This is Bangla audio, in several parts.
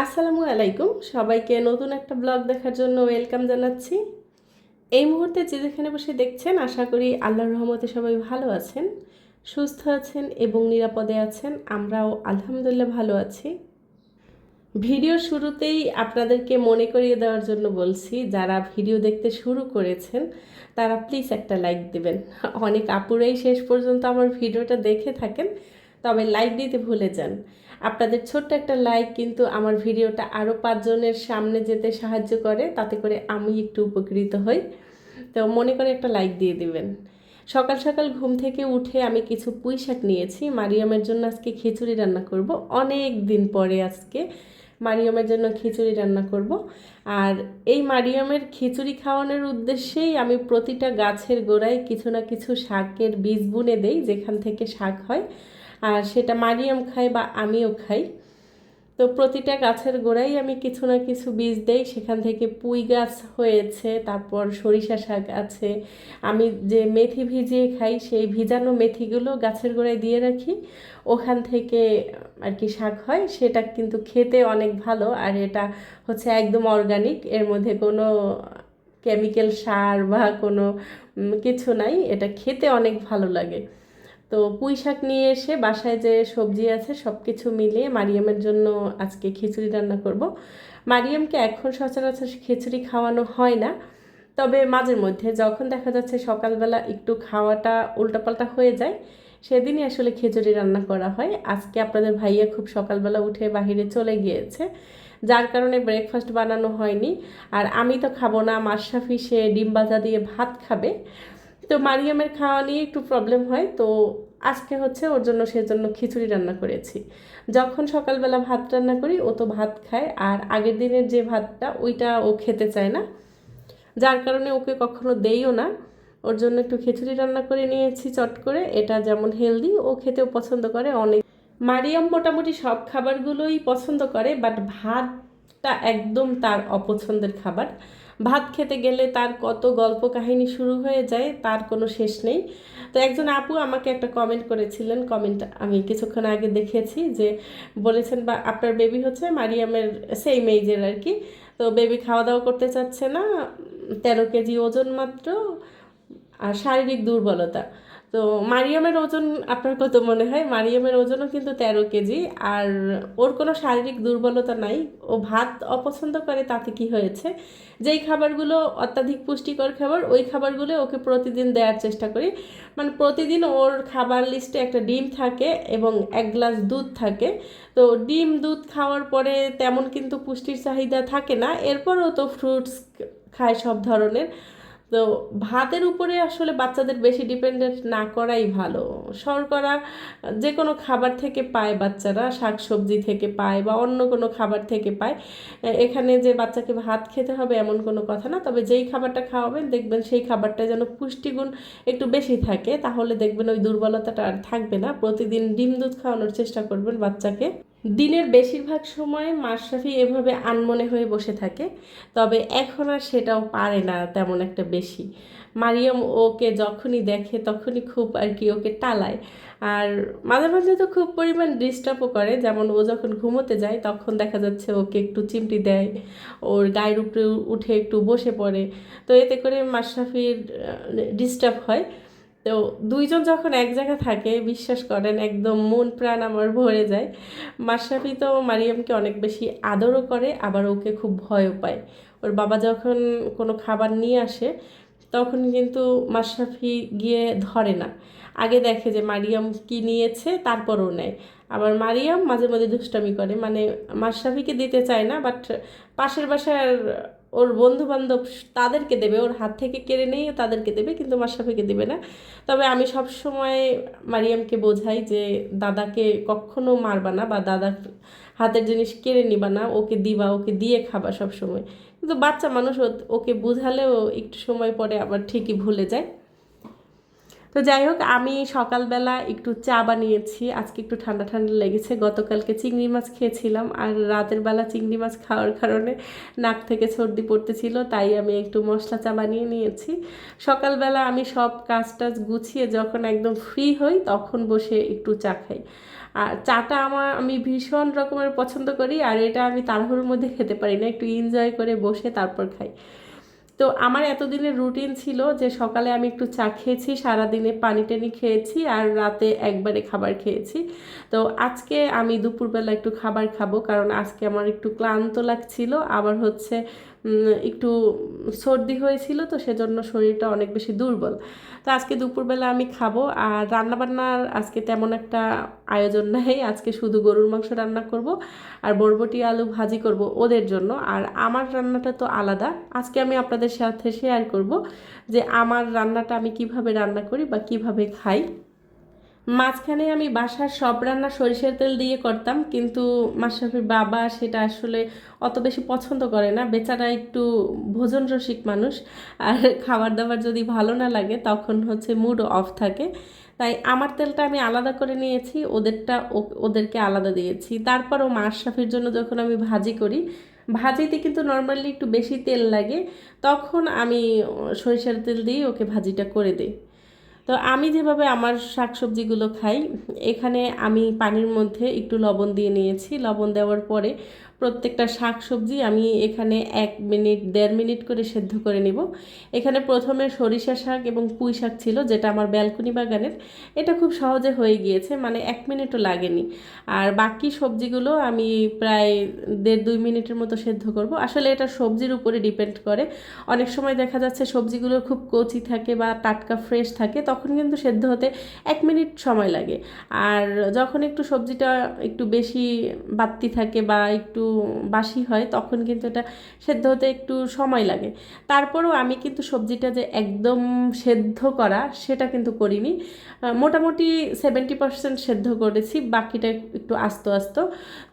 আসসালামু আলাইকুম। সবাইকে নতুন একটা ব্লগ দেখার জন্য ওয়েলকাম জানাচ্ছি। এই মুহূর্তে যে যেখানে বসে দেখছেন, আশা করি আল্লাহর রহমতে সবাই ভালো আছেন, সুস্থ আছেন এবং নিরাপদে আছেন। আমরাও আলহামদুলিল্লাহ ভালো আছি। ভিডিও শুরুতেই আপনাদেরকে মনে করিয়ে দেওয়ার জন্য বলছি, যারা ভিডিও দেখতে শুরু করেছেন, তারা প্লিজ একটা লাইক দেবেন। অনেক আপুরাই শেষ পর্যন্ত আমার ভিডিওটা দেখে থাকেন, তবে লাইক দিতে ভুলে যান। আপনাদের ছোট্ট একটা লাইক কিন্তু আমার ভিডিওটা আরও পাঁচজনের সামনে যেতে সাহায্য করে, তাতে করে আমি একটু উপকৃত হই। তো মনে করে একটা লাইক দিয়ে দিবেন। সকাল সকাল ঘুম থেকে উঠে আমি কিছু পুঁই শাক নিয়েছি। মারিয়ামের জন্য আজকে খিচুড়ি রান্না করব। অনেক দিন পরে আজকে মারিয়ামের জন্য খিচুড়ি রান্না করব। আর এই মারিয়ামের খিচুড়ি খাওয়ানোর উদ্দেশ্যেই আমি প্রতিটা গাছের গোড়ায় কিছু না কিছু শাকের বীজ বুনে দেই, যেখান থেকে শাক হয়। আর সেটা মারিয়াম খায় বা আমিও খাই। তো প্রতিটা গাছের গোড়ায় আমি কিছু না কিছু বীজ দেই। সেখান থেকে পুঁই গাছ হয়েছে, তারপর সরিষা শাক আছে। আমি যে মেথি ভিজিয়ে খাই, সেই ভিজানো মেথিগুলো গাছের গোড়ায় দিয়ে রাখি। ওখান থেকে আর কি শাক হয়, সেটা কিন্তু খেতে অনেক ভালো। আর এটা হচ্ছে একদম অর্গানিক এর মধ্যে কোনো কেমিক্যাল সার বা কোনো কিছু নাই। এটা খেতে অনেক ভালো লাগে। তো পুঁই শাক নিয়ে এসে বাসায় যে সবজি আছে সব কিছু মিলিয়ে মারিয়ামের জন্য আজকে খিচুড়ি রান্না করব। মারিয়ামকে এখন সচরাচর খিচুড়ি খাওয়ানো হয় না। তবে মাঝে মধ্যে যখন দেখা যাচ্ছে সকালবেলা একটু খাওয়াটা উল্টাপাল্টা হয়ে যায়, সেদিনই আসলে খিচুড়ি রান্না করা হয়। আজকে আপনাদের ভাইয়া খুব সকালবেলা উঠে বাহিরে চলে গিয়েছে, যার কারণে ব্রেকফাস্ট বানানো হয়নি। আর আমি তো খাব না, মাশরাফি সে ডিম ভাজা দিয়ে ভাত খাবে। তো মারিয়ামের খাওয়া নিয়ে একটু প্রবলেম হয়। তো আজকে হচ্ছে ওর জন্য সেজন্য খিচুড়ি রান্না করেছি। যখন সকালবেলা ভাত রান্না করি, ও তো ভাত খায়। আর আগের দিনের যে ভাতটা, ওইটা ও খেতে চায় না। যার কারণে ওকে কখনো দেইও না। ওর জন্য একটু খিচুড়ি রান্না করে নিয়েছি চট করে। এটা যেমন হেলদি ও খেতেও পছন্দ করে অনেক। মারিয়াম মোটামুটি সব খাবারগুলোই পছন্দ করে বাট ভাতটা একদম তার অপছন্দের খাবার। ভাত খেতে গেলে তার কত গল্প কাহিনী শুরু হয়ে যায়, তার কোনো শেষ নেই। তো একজন আপু আমাকে একটা কমেন্ট করেছিলেন কমেন্ট আমি কিছুক্ষণ আগে দেখেছি যে বলেছেন, বা, আপনার বেবি হচ্ছে মারিয়ামের সেম এইজের আর কি। তো বেবি খাওয়া দাওয়া করতে চাচ্ছে না, তেরো কেজি ওজন মাত্র, আর শারীরিক দুর্বলতা। তো মারিয়ামের ওজন আপনার কত মনে হয়? মারিয়ামের ওজনও কিন্তু তেরো কেজি। আর ওর কোনো শারীরিক দুর্বলতা নাই। ও ভাত অপছন্দ করে, তাতে কি হয়েছে? যেই খাবারগুলো অত্যাধিক পুষ্টিকর খাবার, ওই খাবারগুলো ওকে প্রতিদিন দেওয়ার চেষ্টা করি। মানে প্রতিদিন ওর খাবার লিস্টে একটা ডিম থাকে এবং এক গ্লাস দুধ থাকে। তো ডিম, দুধ খাওয়ার পরে তেমন কিন্তু পুষ্টির চাহিদা থাকে না। এরপরও তো ফ্রুটস খায় সব ধরনের। তো ভাতের উপরে আসলে বাচ্চাদের বেশি ডিপেন্ডেন্ট না করাই ভালো। শর্করা যে কোনো খাবার থেকে পায় বাচ্চারা শাক সবজি থেকে পায় বা অন্য কোনো খাবার থেকে পায়। এখানে যে বাচ্চাকে ভাত খেতে হবে এমন কোনো কথা না, তবে যেই খাবারটা খাওয়াবেন দেখবেন সেই খাবারটা যেন পুষ্টিগুণ একটু বেশি থাকে, তাহলে দেখবেন ওই দুর্বলতাটা আর থাকবে না। প্রতিদিন ডিম দুধ খাওয়ানোর চেষ্টা করবেন বাচ্চাকে। দিনের বেশিরভাগ সময় মাশরাফি এভাবে আনমনে হয়ে বসে থাকে, তবে এখন আর সেটাও পারে না তেমন একটা বেশি। মারিয়াম ওকে যখনই দেখে তখনই খুব আর কি ওকে টালায় আর মাঝে মাঝে তো খুব পরিমাণ ডিস্টার্বও করে, যেমন ও যখন ঘুমোতে যায় তখন দেখা যাচ্ছে ওকে একটু চিমটি দেয়, ওর গায়ের উপরে উঠে একটু বসে পড়ে। তো এতে করে মাশরাফির ডিস্টার্ব হয়। তো দুইজন যখন এক জায়গায় থাকে, বিশ্বাস করেন, একদম মন প্রাণ আমার ভরে যায়। মাশরাফি তো মারিয়ামকে অনেক বেশি আদরও করে, আবার ওকে খুব ভয়ও পায়। ওর বাবা যখন কোনো খাবার নিয়ে আসে, তখন কিন্তু মাশরাফি গিয়ে ধরে না। আগে দেখে যে মারিয়াম কি নিয়েছে, তারপরও নেয়। আবার মারিয়াম মাঝে মাঝে দুষ্টামি করে মানে মাশরাফিকে দিতে চায় না, বাট পাশের বাসার ওর বন্ধু বান্ধব তাদেরকে দেবে, ওর হাত থেকে কেড়ে নিয়ে তাদেরকে দেবে কিন্তু মাসাফিকে দেবে না। তবে আমি সব সময় মারিয়ামকে বোঝাই যে দাদাকে কখনো মারবা না বা দাদার হাতের জিনিস কেড়ে নিবা না, ওকে দিবা, ওকে দিয়ে খাবা সব সময়। কিন্তু বাচ্চা মানুষ ওকে বুঝালেও একটু সময় পরে আবার ঠিকই ভুলে যায়। তো যাই হোক, আমি সকালবেলা একটু চা বানিয়েছি। আজকে একটু ঠান্ডা ঠান্ডা লেগেছে। গতকালকে চিংড়ি মাছ খেয়েছিলাম আর রাতের বেলা চিংড়ি মাছ খাওয়ার কারণে নাক থেকে সর্দি পড়তেছিল, তাই আমি একটু মশলা চা বানিয়ে নিয়েছি। সকালবেলা আমি সব কাজ টাজ গুছিয়ে যখন একদম ফ্রি হই, তখন বসে একটু চা খাই। আর চাটা আমার, আমি ভীষণ রকমের পছন্দ করি, আর এটা আমি তাড়াহুড়োর মধ্যে খেতে পারি না। একটু এনজয় করে বসে তারপর খাই। তো আমার এতদিনের রুটিন ছিল যে সকালে আমি একটু চা খেয়েছি, সারাদিনে পানি টানি খেয়েছি আর রাতে একবারে খাবার খেয়েছি। তো আজকে আমি দুপুরবেলা একটু খাবার খাব কারণ আজকে আমার একটু ক্লান্ত লাগছিল। আবার হচ্ছে একটু সর্দি হয়েছিল তো সেজন্য শরীরটা অনেক বেশি দুর্বল। তো আজকে দুপুরবেলা আমি খাব আর রান্নাবান্নার আজকে তেমন একটা আয়োজন নেই। আজকে শুধু গরুর মাংস রান্না করব আর বরবটি আলু ভাজি করব ওদের জন্য। আর আমার রান্নাটা তো আলাদা। আজকে আমি আপনাদের সাথে শেয়ার করব যে আমার রান্নাটা আমি কীভাবে রান্না করি বা কীভাবে খাই। মাঝখানে আমি বাসার সব রান্না সরিষার তেল দিয়ে করতাম, কিন্তু মাশরাফির বাবা সেটা আসলে অত বেশি পছন্দ করে না। বেচারা একটু ভোজন রসিক মানুষ। আর খাবার দাবার যদি ভালো না লাগে, তখন হচ্ছে মুড অফ থাকে। তাই আমার তেলটা আমি আলাদা করে নিয়েছি, ওদেরটা ওদেরকে আলাদা দিয়েছি। তারপরও মাশরাফির জন্য যখন আমি ভাজি করি, ভাজিতে কিন্তু নর্মালি একটু বেশি তেল লাগে, তখন আমি সরিষার তেল দিয়ে ওকে ভাজিটা করে দিই। তো আমি যেভাবে আমার শাকসবজিগুলো খাই, এখানে আমি পানির মধ্যে একটু লবণ দিয়ে নিয়েছি। লবণ দেওয়ার পরে প্রত্যেকটা শাক সবজি আমি এখানে এক মিনিট, দেড় মিনিট করে সেদ্ধ করে নিব। এখানে প্রথমে সরিষা শাক এবং পুঁই শাক ছিল, যেটা আমার ব্যালকনি বাগানের। এটা খুব সহজে হয়ে গিয়েছে মানে এক মিনিটও লাগেনি। আর বাকি সবজিগুলো আমি প্রায় দেড় দুই মিনিটের মতো সেদ্ধ করব। আসলে এটা সবজির উপরে ডিপেন্ড করে। অনেক সময় দেখা যাচ্ছে সবজিগুলো খুব কচি থাকে বা টাটকা ফ্রেশ থাকে, তখন কিন্তু সেদ্ধ হতে এক মিনিট সময় লাগে। আর যখন একটু সবজিটা একটু বেশি বাত্তি থাকে বা একটু বাসি হয়, তখন কিন্তু এটা সেদ্ধ হতে একটু সময় লাগে। তারপরেও আমি কিন্তু সবজিটা যে একদম সেদ্ধ করা সেটা কিন্তু করিনি। মোটামুটি সেভেন্টি পার্সেন্ট সেদ্ধ করেছি, বাকিটা একটু আস্ত আস্ত।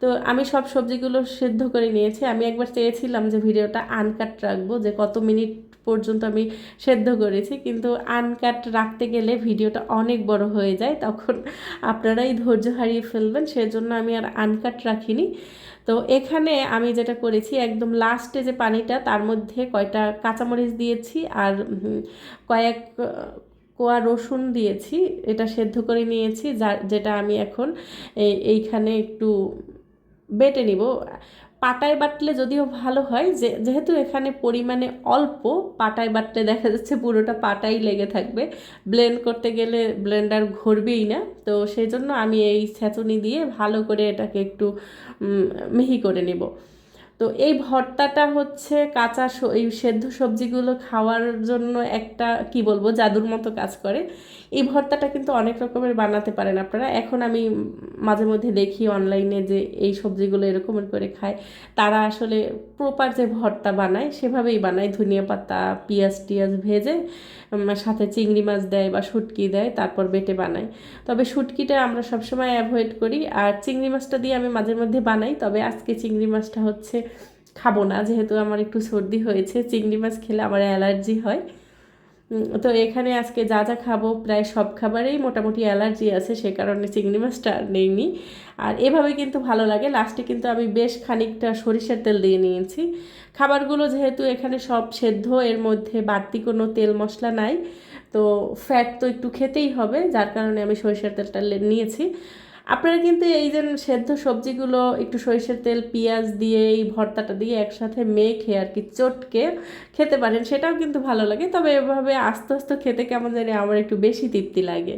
তো আমি সব সবজিগুলো সেদ্ধ করে নিয়েছি। আমি একবার চেয়েছিলাম যে ভিডিওটা আনকাট রাখব, যে কত মিনিট পর্যন্ত আমি সেদ্ধ করেছি, কিন্তু আনকাট রাখতে গেলে ভিডিওটা অনেক বড় হয়ে যায়। তখন আপনারাই ধৈর্য হারিয়ে ফেলবেন, সেজন্য আমি আর আনকাট রাখিনি। তো এখানে আমি যেটা করেছি, একদম লাস্টে যে পানিটা, তার মধ্যে কয়টা কাঁচামরিচ দিয়েছি আর কয়েক কোয়া রসুন দিয়েছি। এটা সেদ্ধ করে নিয়েছি, যা, যেটা আমি এখন এইখানে একটু বেটে নিব। পাটায় বাটলে যদিও ভালো হয়, যে, যেহেতু এখানে পরিমাণে অল্প পাটায় বাটলে দেখা যাচ্ছে পুরোটা পাটাই লেগে থাকবে। ব্লেন্ড করতে গেলে ব্লেন্ডার ঘুরবেই না। তো সেই জন্য আমি এই ছেঁচুনি দিয়ে ভালো করে এটাকে একটু মিহি করে নেব। তো এই ভর্তাটা হচ্ছে কাঁচা এই সেদ্ধ সবজিগুলো খাওয়ার জন্য একটা, কি বলব, জাদুর মতো কাজ করে। এই ভর্তাটা কিন্তু অনেক রকমের বানাতে পারেন আপনারা। এখন আমি মাঝে মধ্যে দেখি অনলাইনে যে এই সবজিগুলো এরকমের করে খায়। তারা আসলে প্রপার যে ভর্তা বানায়, সেভাবেই বানায়। ধনিয়া পাতা, পেঁয়াজ টিয়াজ ভেজে সাথে চিংড়ি মাছ দেয় বা শুটকি দেয়, তারপর বেটে বানায়। তবে শুটকিটা আমরা সবসময় অ্যাভয়েড করি। আর চিংড়ি মাছটা দিয়ে আমি মাঝে মধ্যে বানাই, তবে আজকে চিংড়ি মাছটা হচ্ছে খাব না। যেহেতু আমার একটু সর্দি হয়েছে, চিংড়ি মাছ খেলে আমার অ্যালার্জি হয়। তো এখানে আজকে যা যা খাব প্রায় সব খাবারেই মোটামুটি অ্যালার্জি আছে, সে কারণে চিংড়ি মাছটা নেইনি। আর এভাবে কিন্তু ভালো লাগে। লাস্টে কিন্তু আমি বেশ খানিকটা সরিষার তেল দিয়ে নিয়েছি। খাবারগুলো যেহেতু এখানে সব সেদ্ধ, এর মধ্যে বাড়তি কোনো তেল মশলা নাই, তো ফ্যাট তো একটু খেতেই হবে, যার কারণে আমি সরিষার তেলটা নিয়েছি। আপনারা কিন্তু এই যে সেদ্ধ সবজিগুলো একটু সরিষার তেল, পেঁয়াজ দিয়ে, এই ভর্তাটা দিয়ে একসাথে মেখে আর কি চটকে খেতে পারেন, সেটাও কিন্তু ভালো লাগে। তবে এভাবে আস্তে আস্তে খেতে কেমন জানি আমার একটু বেশি তৃপ্তি লাগে।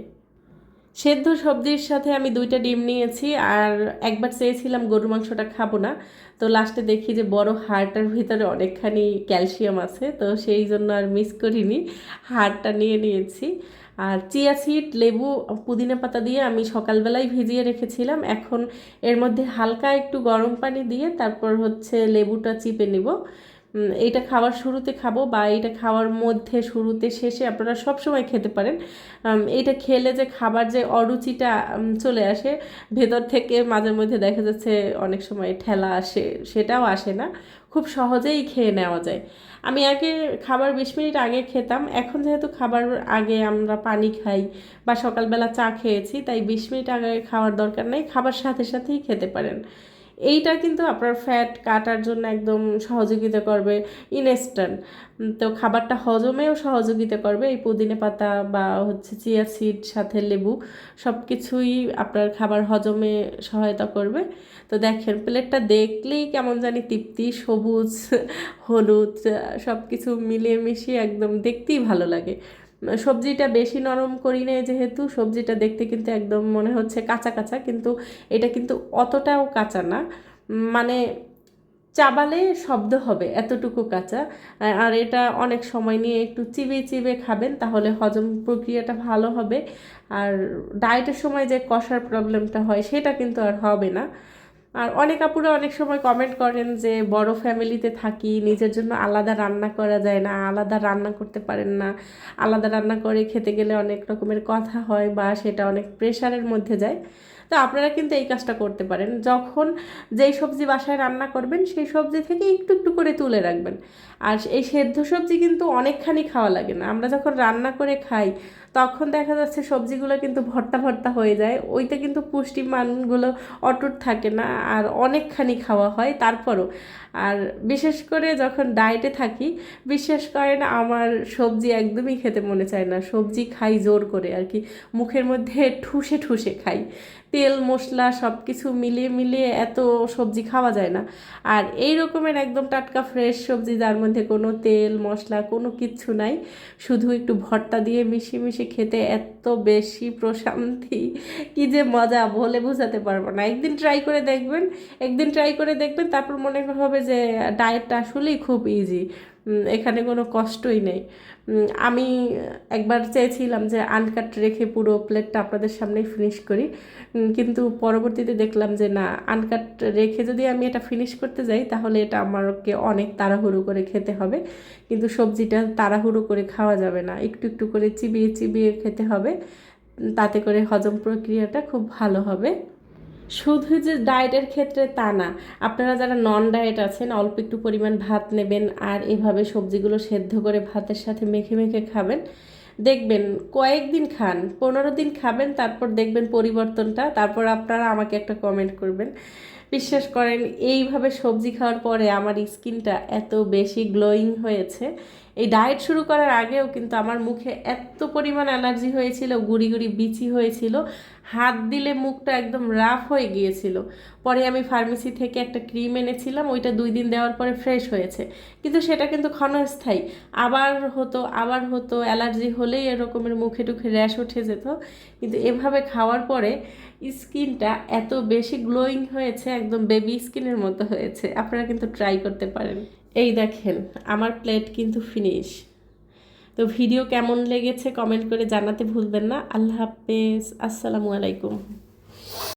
সেদ্ধ সবজির সাথে আমি দুইটা ডিম নিয়েছি আর একবার চেয়েছিলাম গরু মাংসটা খাব না। তো লাস্টে দেখি যে বড় হাড়টার ভিতরে অনেকখানি ক্যালসিয়াম আছে, তো সেই জন্য আর মিস করিনি। হাড়টা নিয়ে নিয়েছি। আর চিয়া সিড, লেবু, পুদিনা পাতা দিয়ে আমি সকালবেলায় ভিজিয়ে রেখেছিলাম। এখন এর মধ্যে হালকা একটু গরম পানি দিয়ে তারপর হচ্ছে লেবুটা চিপে নিব। এইটা খাওয়ার শুরুতে খাব বা এইটা খাওয়ার মধ্যে শুরুতে শেষে আপনারা সব সময় খেতে পারেন। এইটা খেলে যে খাবার যে অরুচিটা চলে আসে, ভেতর থেকে মাঝে মধ্যে দেখা যাচ্ছে অনেক সময় ঠেলা আসে, সেটাও আসে না। খুব সহজেই খেয়ে নেওয়া যায়। আমি আগে খাবার বিশ মিনিট আগে খেতাম, এখন যেহেতু খাবার আগে আমরা পানি খাই বা সকালবেলা চা খেয়েছি, তাই বিশ মিনিট আগে খাওয়ার দরকার নেই, খাবার সাথে সাথেই খেতে পারেন। এইটা কিন্তু আপনার ফ্যাট কাটার জন্য একদম সহযোগিতা করবে ইনস্ট্যান্ট তো খাবারটা হজমেও সহযোগিতা করবে। এই পুদিনে পাতা বা হচ্ছে চিয়া সিড সাথে লেবু সব কিছুই আপনার খাবার হজমে সহায়তা করবে। তো দেখেন, প্লেটটা দেখলেই কেমন জানি তৃপ্তি, সবুজ, হলুদ সব কিছু মিলিয়ে মিশিয়ে একদম দেখতেই ভালো লাগে। সবজিটা বেশি নরম করি নেই যেহেতু, সবজিটা দেখতে কিন্তু একদম মনে হচ্ছে কাঁচা কাঁচা, কিন্তু এটা কিন্তু অতটাও কাঁচা না। মানে চাবালে শব্দ হবে, এতটুকু কাঁচা। আর এটা অনেক সময় নিয়ে একটু চিবে চিবে খাবেন, তাহলে হজম প্রক্রিয়াটা ভালো হবে। আর ডায়েটের সময় যে কষার প্রবলেমটা হয়, সেটা কিন্তু আর হবে না। আর অনেক আপুরা অনেক সময় কমেন্ট করেন যে বড় ফ্যামিলিতে থাকি, নিজের জন্য আলাদা রান্না করা যায় না, আলাদা রান্না করতে পারেন না, আলাদা রান্না করে খেতে গেলে অনেক রকমের কথা হয় বা সেটা অনেক প্রেশারের মধ্যে যায়। তো আপনারা কিন্তু এই কাজটা করতে পারেন। যখন যেই সবজি বাসায় রান্না করবেন, সেই সবজি থেকে একটু একটু করে তুলে রাখবেন। আর এই সেদ্ধ সবজি কিন্তু অনেকখানি খাওয়া লাগে না। আমরা যখন রান্না করে খাই তখন দেখা যাচ্ছে সবজিগুলো কিন্তু ভর্তা ভর্তা হয়ে যায়। ওইটা কিন্তু পুষ্টিমানগুলো অটুট থাকে না আর অনেকখানি খাওয়া হয় তারপরও। আর বিশেষ করে যখন ডায়েটে থাকি, বিশ্বাস করেন আমার সবজি একদমই খেতে মনে চায় না। সবজি খাই জোর করে আর কি। মুখের মধ্যে ঠুসে ঠুসে খাই। তেল, মশলা সব কিছু মিলিয়ে মিলিয়ে এত সবজি খাওয়া যায় না। আর এই রকমের একদম টাটকা ফ্রেশ সবজি যার মধ্যে কোনো তেল, মশলা কোনো কিচ্ছু নাই। শুধু একটু ভর্তা দিয়ে মিশিয়ে মিশিয়ে খেতে এত বেশি প্রশান্তি। কি যে মজা, বলে বোঝাতে পারব না। একদিন ট্রাই করে দেখবেন, একদিন ট্রাই করে দেখবেন, তারপর মনে হবে যে ডায়েটটা আসলেই খুব ইজি এখানে কোনো কষ্টই নেই। আমি একবার চেয়েছিলাম যে আনকাট রেখে পুরো প্লেটটা আপনাদের সামনেই ফিনিশ করি। কিন্তু পরবর্তীতে দেখলাম যে না, আনকাট রেখে যদি আমি এটা ফিনিশ করতে যাই, তাহলে এটা আমাকে অনেক তাড়াহুড়ো করে খেতে হবে। কিন্তু সবজিটা তাড়াহুড়ো করে খাওয়া যাবে না। একটু একটু করে চিবিয়ে চিবিয়ে খেতে হবে। তাতে করে হজম প্রক্রিয়াটা খুব ভালো হবে। শুধু যে ডায়েটের ক্ষেত্রে তা না, আপনারা যারা নন ডায়েট আছেন, অল্প একটু পরিমাণ ভাত নেবেন আর এভাবে সবজিগুলো সেদ্ধ করে ভাতের সাথে মেখে মেখে খাবেন, দেখবেন কয়েকদিন খান, পনেরো দিন খাবেন, তারপর দেখবেন পরিবর্তনটা, তারপর আপনারা আমাকে একটা কমেন্ট করবেন। বিশ্বাস করেন, এইভাবে সবজি খাওয়ার পরে আমার স্কিনটা এত বেশি গ্লোয়িং হয়েছে। এই ডায়েট শুরু করার আগেও কিন্তু আমার মুখে এত পরিমাণ অ্যালার্জি হয়েছিল, গুড়ি গুড়ি বিচি হয়েছিল, হাত দিলে মুখটা একদম রাফ হয়ে গিয়েছিল। পরে আমি ফার্মেসি থেকে একটা ক্রিম এনেছিলাম, ওইটা দুই দিন দেওয়ার পরে ফ্রেশ হয়েছে। কিন্তু সেটা কিন্তু ক্ষণস্থায়ী। আবার হতো আবার হতো, অ্যালার্জি হলেই এরকমের মুখে টুখে র্যাশ উঠে যেত। কিন্তু এভাবে খাওয়ার পরে স্কিনটা এত বেশি গ্লোয়িং হয়েছে, একদম বেবি স্কিনের মতো হয়েছে। আপনারা কিন্তু ট্রাই করতে পারেন। এই দেখেন, আমার প্লেট কিন্তু ফিনিশ তো ভিডিও কেমন লেগেছে কমেন্ট করে জানাতে ভুলবেন না। আল্লাহ হাফেজ। আসসালামু আলাইকুম।